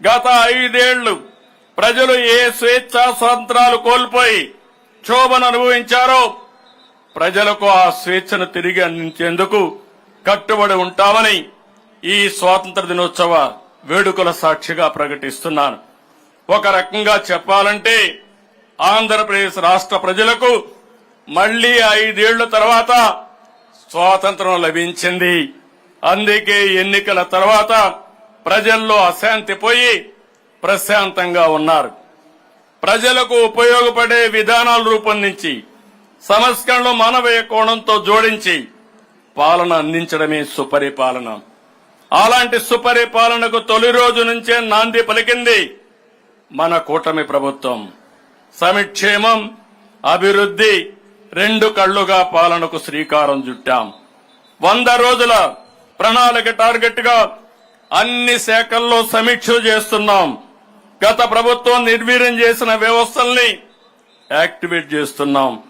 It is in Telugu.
గత ఐదేళ్ళు ప్రజలు ఏ స్వేచ్ఛా స్వాతంత్రాలు కోల్పోయి క్షోభను అనుభవించారో ప్రజలకు ఆ స్వేచ్ఛను తిరిగి అందించేందుకు కట్టుబడి ఉంటామని ఈ స్వాతంత్ర దినోత్సవ వేడుకల సాక్షిగా ప్రకటిస్తున్నాను. ఒక రకంగా చెప్పాలంటే ఆంధ్రప్రదేశ్ రాష్ట్ర ప్రజలకు మళ్ళీ ఐదేళ్ళ తర్వాత స్వాతంత్రం లభించింది. అందుకే ఎన్నికల తర్వాత ప్రజల్లో అశాంతి పోయి ప్రశాంతంగా ఉన్నారు. ప్రజలకు ఉపయోగపడే విధానాలు రూపొందించి సంస్కరణలు మానవీయ కోణంతో జోడించి పాలన అందించడమే సుపరిపాలన. అలాంటి సుపరిపాలనకు తొలి రోజు నుంచే నాంది పలికింది మన కూటమి ప్రభుత్వం. సమిక్షేమం అభివృద్ధి రెండు కళ్ళుగా పాలనకు శ్రీకారం చుట్టాం. వంద రోజుల ప్రణాళిక టార్గెట్గా అన్ని శాఖల్లో సమీక్ష చేస్తున్నాం. గత ప్రభుత్వం నిర్వీర్యం చేసిన వ్యవస్థల్ని యాక్టివేట్ చేస్తున్నాం.